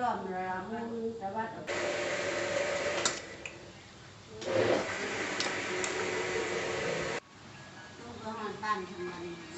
รอบละมันแต่ว่าลูกก็หอนบ้านทำมันยินมั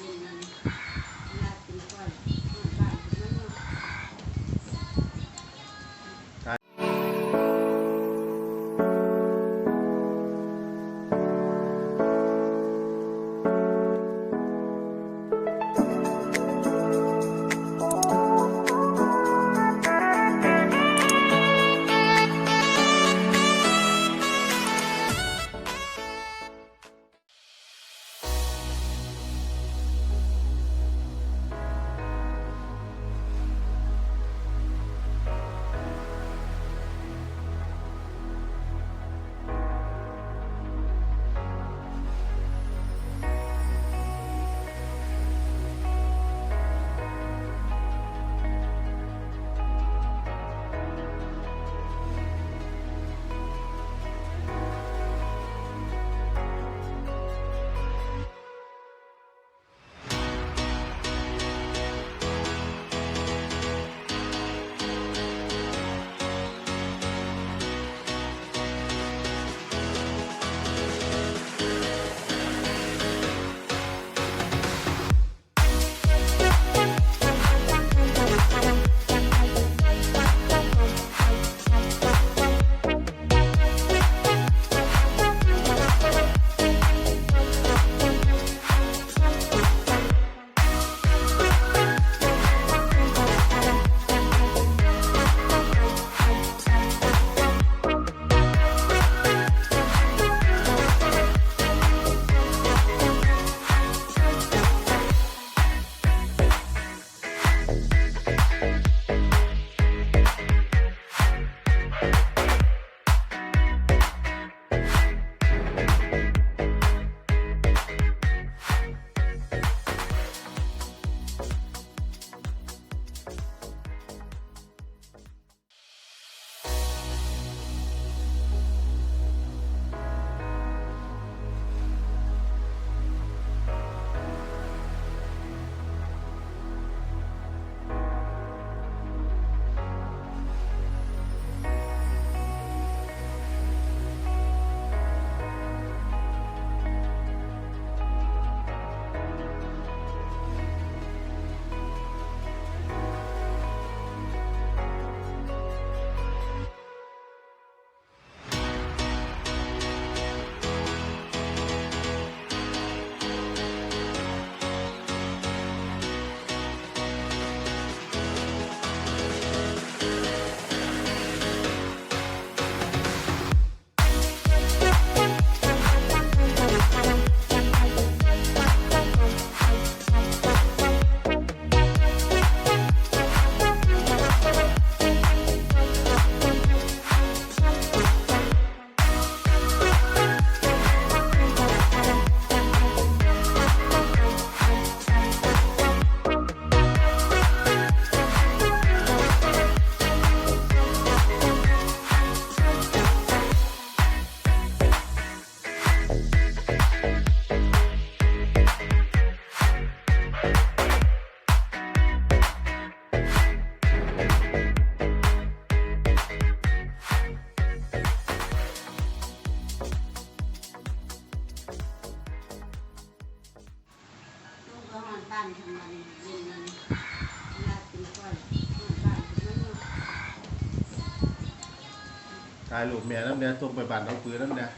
ายรูปแม่น้ำเนี่ยส่งไปบ้านน้องปืนน้ำเนี่ย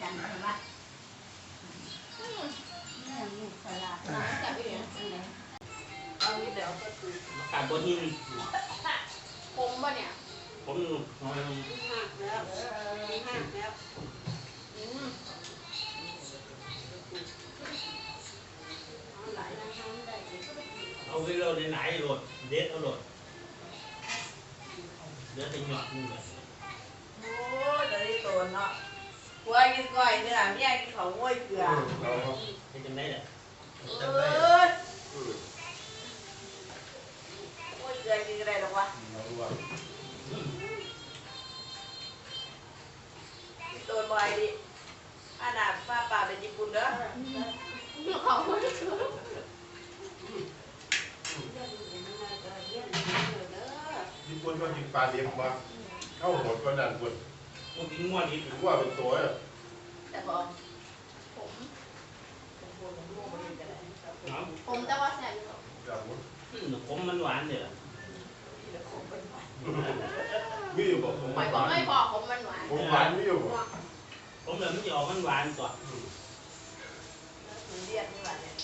จันทร์ว่าเนี่ยลูกสลาจับไปเลยขาดตัวหินผมป่ะเนี่ย ผมนอนหักแล้วเออหักแล้วอืมเอาหลายนะทำได้อีกเอาไปโหลดในไหนโหลดเด็ดเอาโหลด เดี๋ยวจะหยอดนี่เลยโอ้ยตอนนี้โตนเนาะหัวกินก้อยเนื้อเมียกินของง้วยเกลือเป็นจังได๋ล่ะเออง้วยเกลือกินอะไรหรอกวะพี่โตนบอยดิขนาดป้าป่าเป็นญี่ปุ่นเด้อเขาไม่ได้เรื่องอื่นมันน่าจะเรื่อ คนชอบกินปลาเลี้ยงมาเข้าหมดก็ดันคนพวกกินงวดนี้ถึงว่าเป็นตัวอะแต่พอผมผมพูดผมพูดไม่ได้แต่ไหนครับผมเนาะผมแต่ว่าแซ่บอยู่จับมุดอืมผมมันหวานเด้อแต่ผมเป็นหวานมีอยู่บอกผมหมายหถึงวานไม่บอกผมมันหวานผมหวานมีอยู่บอกผมเลยมันจะออกมันหวานก่อนมันเรียกนี่หว่าเนี่ย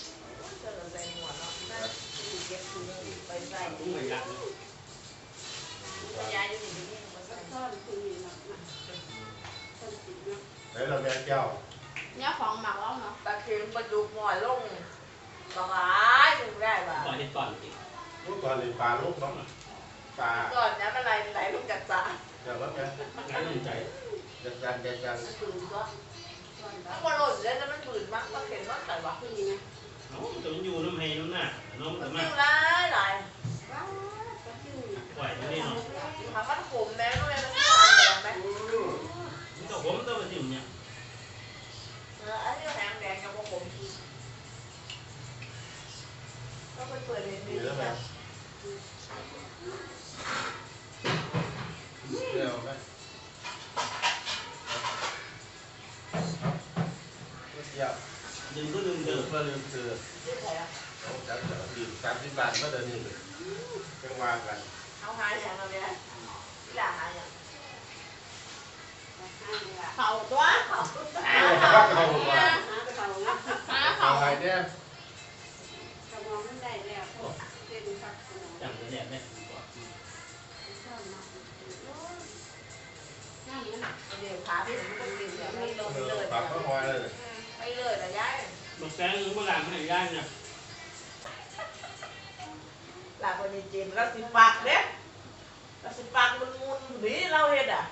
เจอใส่หัวเนาะน่าเก็บถุงไปใส่ตุ้งไม่รัก ยายอยู่นี่นี่มาใส่ซ่อนคือเนาะต้นติดเนาะแล้วเราแม่แก้วเนี่ยของหมักแล้วเนาะตะเคียนประดุกหมอนลงสบายถึงได้ป่ะก่อนเห็ดก่อนอีกพูดตอนนี้ปลาลูกเนาะปลาก่อนนี้มันไหลไหลลงจากสระอย่างนั้นไงงานลงใจจัดการจัดการปืนก็ซ่อนถ้าได้คนหล่นแล้วจะมันปืนมากตะเคียนว่าแต่ว่าคือไงเอ้าแต่มันอยู่น้ำให้น้ำหน้าน้องมัแต่นมายิ่งร้ายหลาย ยวดึงก็ดึงเดิมเพื่อลืมเสือชื่อใครอะเอาจัดดีสามสิบบาทเมื่อเดือนนี้เลยจังว่ากันเอาหาอย่างเราเนี่ยที่หลาหาอย่างห้าเลยอะเข่าตัวเขาเอาเขาว่าหาเขาเนาะหาเอาเข่าไงเนี่ยกระมองมันได้แล้วเป็นสักขนมจังเลยเนี่ยเนี่ยซ่อนมาน้ำมันเดี๋ยวขาพี่ผมก็กินแบบไม่ลงไม่เลยปากก็หอยเลย ไม่เลยนะยายมาแกงโบราณให้ย่านเนี่ยหลับวันนี้เจมเราสิปากเด้เราสิปากมุนมุนนี่เราเห็ดอะ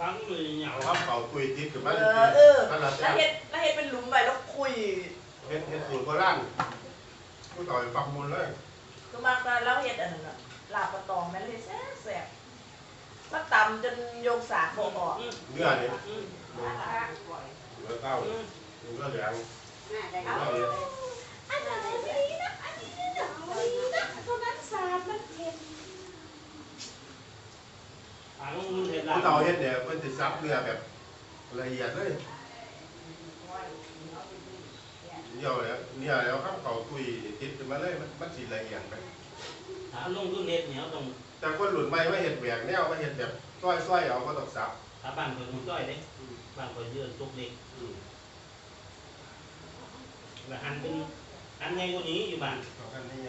วางมือเหนียวเอาครับเขาตุยติดกับเอมันอเออขนาดแล้วเห็ดแล้วเห็ดเป็นหลุมไปแล้วคุยเฮ็ดเฮ็ดสูตรโบราณผู้ต่อยปักมูลเลยคือมากตอนแล้วเห็ดอันนั้นหลับประตองแม่เลยแซ่บแซ่บมาตำจนโยงสากโบออกเนื้อเนี่ย อืมเนื้อเต้าอืมเนื้อเหลืองน่าได้เอาเอาเลยอันนั้นดีนะอันนี้นะอันนี้นะเท่านั้นสาดมันเผ็ดปากมันเห็ดลาผู้ต่อเฮ็ดเนี่ยมันจะซับเนื้อแบบละเอียดเลยเดี่ยวแล้วเนี่ยแล้วครับเขาตุยติดมาเลยมันมันสีละเอียดไปถามลงทุนเห็ดเหนียวตรงแต่คนหลุดไม่ว่าเห็ดแหวกแนวว่าเห็ดแบบซ้อยๆเอาก็ต้องซับถ้าบ้านคนมันจ้อยเด้บ้านคนเยอะตุกเด็ก อืมแล้วหันเป็นหันไงกว่านี้อยู่บ้านเอากันนี่ไ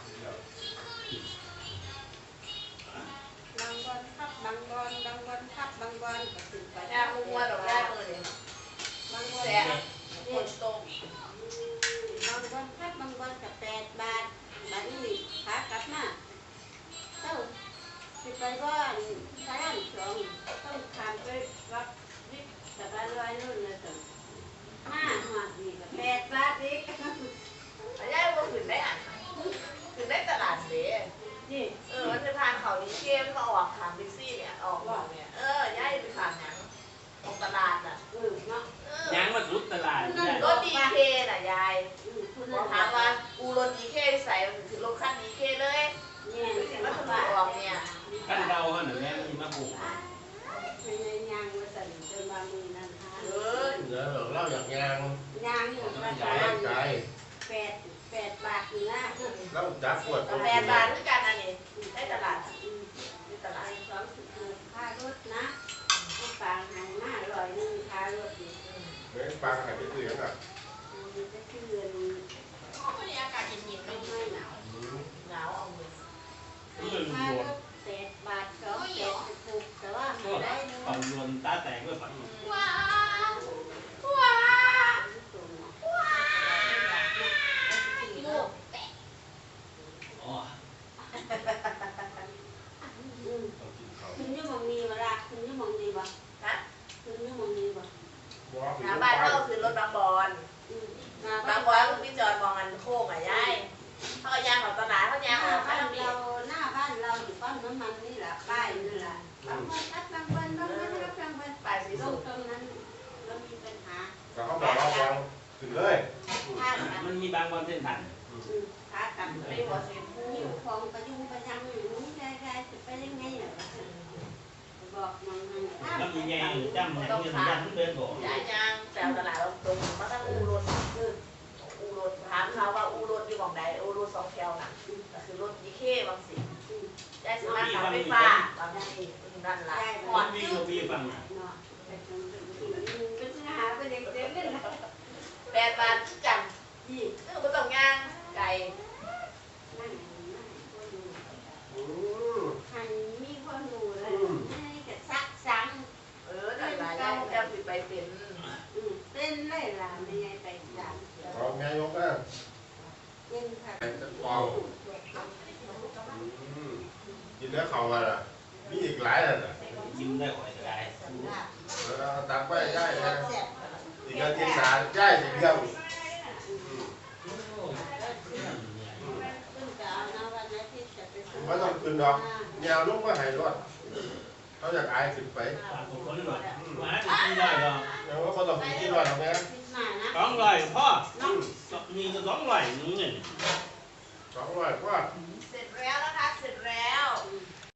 ไปว่าใช้อันสองต้องขามไปรับวิทย์สบายลอยนู่นเลยสิห้าหัวนี่ก็แปดบาทอีกแต่ยายว่าขึ้นได้อะขึ้นได้ตลาดเด้นี่เออมันจะผ่านเขาดีเกมเขาออกขามบิ๊กซี่เนี่ยออกออกเนี่ยเออ ย่ายไปผ่านหยังออกตลาดอะเออเนาะยางมาสุดตลาดเคน่ะยาย อืมคุณ บอกถามว่ากูรถดีเคใส่ถือรถคันดีเคเลย เนี่ย ดูสิว่าสมุดออกเนี่ย ขั้นเดาขนาดนี้มันมาปลูก เป็นไงยางว่าสั่นจนมามือนั่นฮะ เออ เดี๋ยวเล่าอยากยาง ยางอยู่ประ ใจ มาณ ใจ แปดแปดบาทนี่นะ เล่าจับปวด กาแฟบานด้วยกันอันนี้ได้ตลาด อืม ได้ต ไป ลาด สองสิบห้าค่ารถนะก็ฝางใหายมาร้อยหนึงค่ารถนี่ เมื่อฟังหายไปตื่นอะ มันจะคือเงิน วันนี้อากาศเย็นๆ ไม่ ไม่ ไม่หนาว หนาวเอามือ มัน ค่า โด ร ด ถแปดบาทสอง อืม ต้องกินข้าว คุณยี่มองมีเวลาคุณยี่มองดีบ่ ฮะ คุณยี่มองดีบ่ บ่คือ หาบ้านเท่าคือรถบางบอน อืมมา บางบอนก็พี่จอยมองอันโค้งอะยายเขาก็ยางของตลาดเขา ห ยาง น้า ของ บ้า ข้าน วมี เราหน้าบ้านเราอยู่ป้อม น้ำมันนี่แหละป้ายนี่แหละบางวันทับบางวันบางวันทับบางวันปลายสีตรสุงดตรงนั้นเรามีปัญหาก็เขาบอกเราวางขึ้นเลยถ้ากันมันมีบางวันเส้นทันอืมถ้ากันไม่หัวสีฟูอยู่ของประยุงประยังอยู่นู้นได้ได้จะไปยังไงเหรอบอกมันมันถ้าแล้วมีแย่จำให้เงินยันเดินบอกยายยางแซวตลาดเราตรงมาตั้งอูรถอูรถถามเขาว่าอูรถอยู่หมองใดอูรถสองแถวน่ะก็คือรถยีเคบางสิยายสมาสามไฟฟ้าบางทีนั่นแหละหอ วั ด นวิ่งเราวิ่งฟังนะ เนาะเป็นหาไปเด็กเด็กเล่นนะ แปดบาทจัง ยี่ เออไม่ต้องย่างไก่ นั่นนั่นคนดู อืม หันมีคนดูเลยให้กับซักซัง เออนั่นแหละยายจะปิดไปเป็น เต้นเลยล่ะไม่ไงไปซัง เอาแม่ยกนะ เต้นค่ะ จะเป่าอืมกินแล้วเขาว่าล่ะมีอีกหลายอะน่ะ ยิ้มได้ข่อยก็ได้ เออเอาตักไปย่ายนะ แซ่บ อีกอาทิตย์หน้าย่ายสิเลี้ยงอืม ขึ้นจะเอานะวันอาทิตย์จะ ไปซื้อบ่ต้องขึ้นดอกยาวลงมาให้รถเขาอยากอายขึ้นไปฝากคนหน่อยมาจะกินได้หรอแล้วก็บ่ต้องไปกินรถหรอกแม่คิดมานะสองร้อยพ่ออืมมีก็สองร้อยนึงเนี่ยสองร้อยกว่าเสร็จแล้ว